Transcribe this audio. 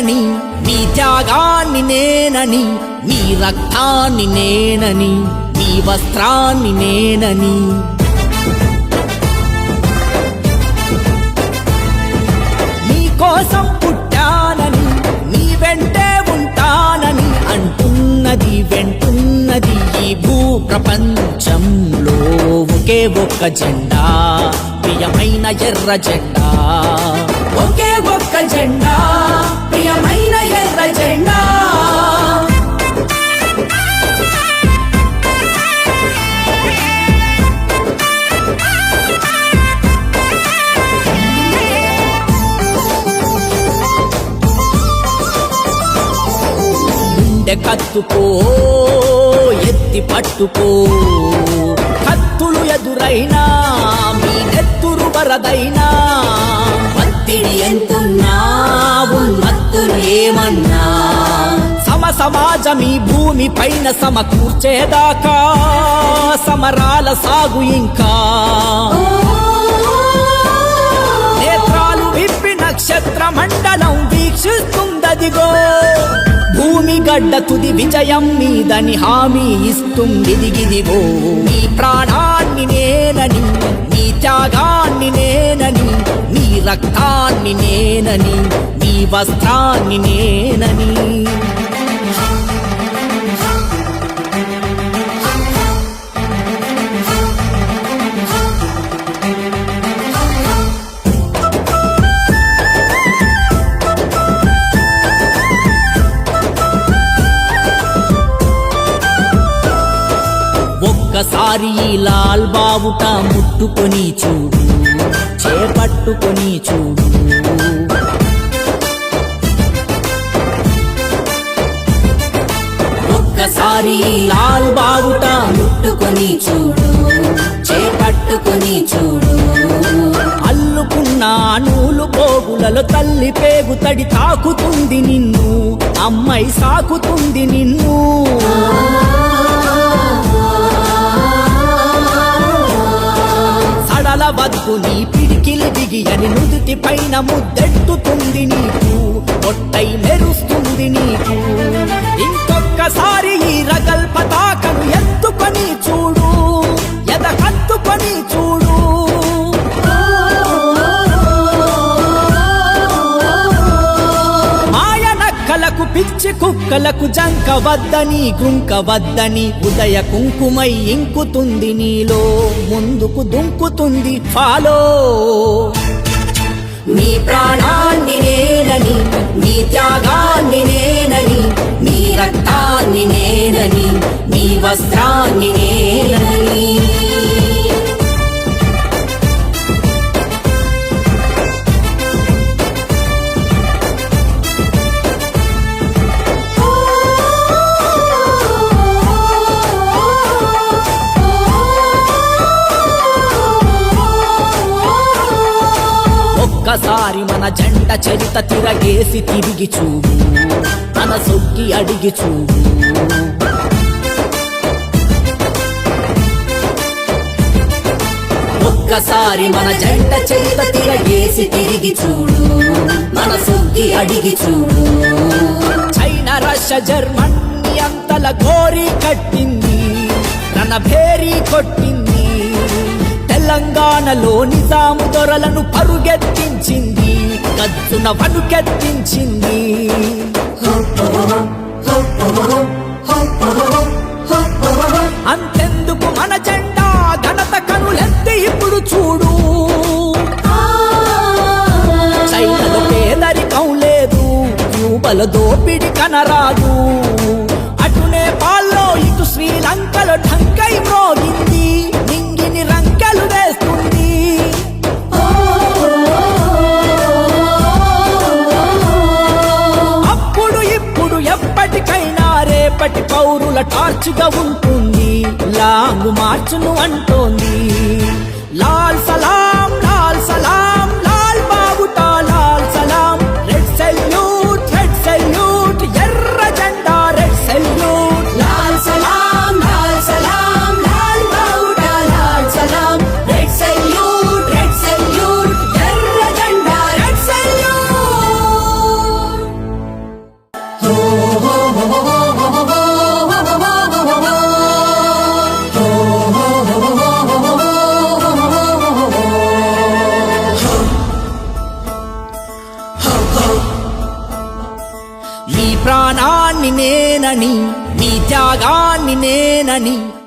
నేనని నీ త్యాగాన్ని నేనని నీ రక్తాన్ని నేనని నీ వస్త్రాన్ని నేనని. నీ కోసం పుట్టానని నీ వెంటే ఉంటానని అంటున్నది వెంటున్నది ఈ భూ ప్రపంచంలో ఒకే ఒక్క జెండా ప్రియమైన ఎర్ర జెండా. ఒకే ఒక్క జెండా. ప్రియమైన ఎర్ర జెండా. కత్తుకో ఎత్తి పట్టుకో. కత్తులు ఎదురైనా మీ నెత్తురు వరదైనా. పత్తిని ఎంతున్నా ఏమన్నా? సమ సమాజమీ భూమి పైన సమకూర్చేదాకా సమరాల సాగు ఇంకా. నేత్రాలు విప్పి నక్షత్ర మండలం వీక్షిస్తుందదిగో. భూమి గడ్డ తుది విజయం మీదని హామీ ఇస్తుంది దిగిదిగో నీ ప్రాణాన్ని నేనని నీ త్యాగాన్ని నేనని రక్తాన్ని నేనని నీ వస్త్రాన్ని నేనని. వారి ఈ లాల్ బావుట ముట్టుకొని చూడు చేపట్టుకొని చూడు. ఒక్కసారి లాల్ బావుట ముట్టుకొని చూడు చేపట్టుకొని చూడు. అల్లుకున్న నూలు పోగులలో తల్లి పేగు తడి తాకుతుంది నిన్ను అమ్మాయి సాకుతుంది నిన్ను. సడల వద్దు నీ పిడికిలు దిగి అని నుదుటి పైన ముద్దెట్టుతుంది నీకు. పొట్టై మెరుస్తుంది నీకు. ఇంకొక్కసారి ఈ రగల్పతా కుక్కలకు జంక వద్దని గుంక వద్దని ఉదయ కుంకుమై ఇంకుతుంది నీలో ముందుకు దుంకుతుంది ఫాలో. నీ ప్రాణాన్ని నేనని నీ త్యాగాన్ని నేనని నీ రక్తాన్ని నేనని నీ వస్త్రాన్ని నేనని. ఒక్కసారి మన జంట చరిత తిరగేసి తిరిగి చూడు. మన సొక్కి అడిగి చూడు. ఒక్కసారి మన జంట చెంత తిరగేసి తిరిగి చూడు. మన సొక్కి అడిగి చూడు. చైనా రష్యా జర్మన్ అంతల గోరి కట్టింది. తన భేరీ కొట్టింది. తెలంగాణలో నిజాము దొరలను పరుగెత్తించింది గజ్జున వణుకెత్తించింది. అంతెందుకు మన జెండా ఘనత కనులెత్తి ఇప్పుడు చూడు. చైనలో పేదరికం లేదు క్యూబల దోపిడి కనరాదు. అటునే పాల్లో ఇటు శ్రీలంకలో పౌరుల టార్చ్గా ఉంటుంది. లాంగ్ మార్చును అంటోంది. లాల్ సలా నేనని నీ త్యాగాన్ని నేనని